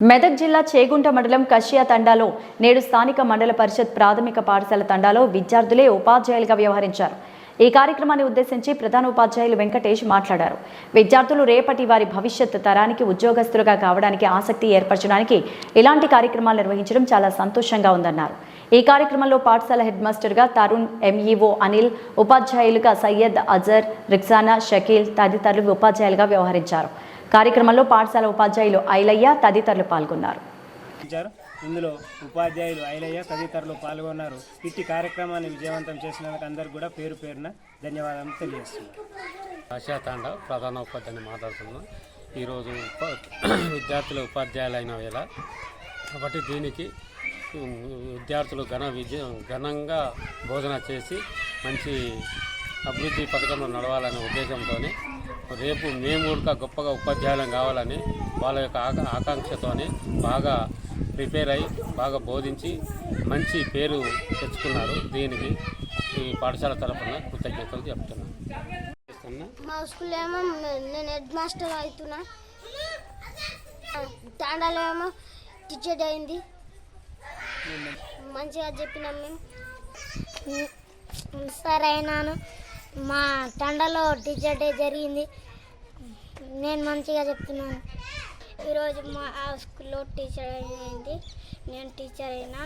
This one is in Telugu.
మెదక్ జిల్లా చేగుంట మండలం కషియా తండాలో నేడు స్థానిక మండల పరిషత్ ప్రాథమిక పాఠశాల తండాలో విద్యార్థులే ఉపాధ్యాయులుగా వ్యవహరించారు. ఈ కార్యక్రమాన్ని ఉద్దేశించి ప్రధాన ఉపాధ్యాయులు వెంకటేష్ మాట్లాడారు. విద్యార్థులు రేపటి వారి భవిష్యత్ తరానికి ఉద్యోగస్తులుగా కావడానికి ఆసక్తి ఏర్పరచడానికి ఇలాంటి కార్యక్రమాలు నిర్వహించడం చాలా సంతోషంగా ఉందన్నారు. ఈ కార్యక్రమంలో పాఠశాల హెడ్ మాస్టర్గా తరుణ్ ఎంఈఓ అనిల్ ఉపాధ్యాయులుగా సయ్యద్ అజర్ రిక్సానా షకీల్ తదితరులు ఉపాధ్యాయులుగా వ్యవహరించారు. కార్యక్రమంలో పాఠశాల ఉపాధ్యాయులు ఐలయ్య తదితరులు పాల్గొన్నారు. ఇందులో ఉపాధ్యాయులు ఐలయ్య తదితరులు పాల్గొన్నారు. ఇట్టి కార్యక్రమాన్ని విజయవంతం చేసినందుకు అందరికీ కూడా పేరు పేరున ధన్యవాదాలు తెలియజేస్తున్నారు ఆశాతాండ ప్రధాన ఉపాధ్యాయుని మాట్లాడుతున్నాం. ఈరోజు ఉప విద్యార్థుల ఉపాధ్యాయులైన వేళ. కాబట్టి దీనికి విద్యార్థులు ఘన విజయ ఘనంగా బోధన చేసి మంచి అభివృద్ధి పథకంలో నడవాలనే ఉద్దేశంతో రేపు మేము కూడా గొప్పగా ఉపాధ్యాయులం కావాలని వాళ్ళ యొక్క ఆకా ఆకాంక్షతోని బాగా ప్రిపేర్ అయి బాగా బోధించి మంచి పేరు తెచ్చుకున్నారు. దీనికి ఈ పాఠశాల తరఫున కృతజ్ఞతలు చెప్తున్నాను. మా స్కూల్ ఏమో నేను హెడ్ మాస్టర్ అవుతున్నా. తాండాలో ఏమో టీచర్ అయింది. మంచిగా చెప్పినాం మేము. సార్ అయినాను. మా తండలో టీచర్ డే జరిగింది. నేను మంచిగా చెప్తున్నాను. ఈరోజు మా ఆ స్కూల్లో టీచర్ అయింది నేను టీచర్ అయినా.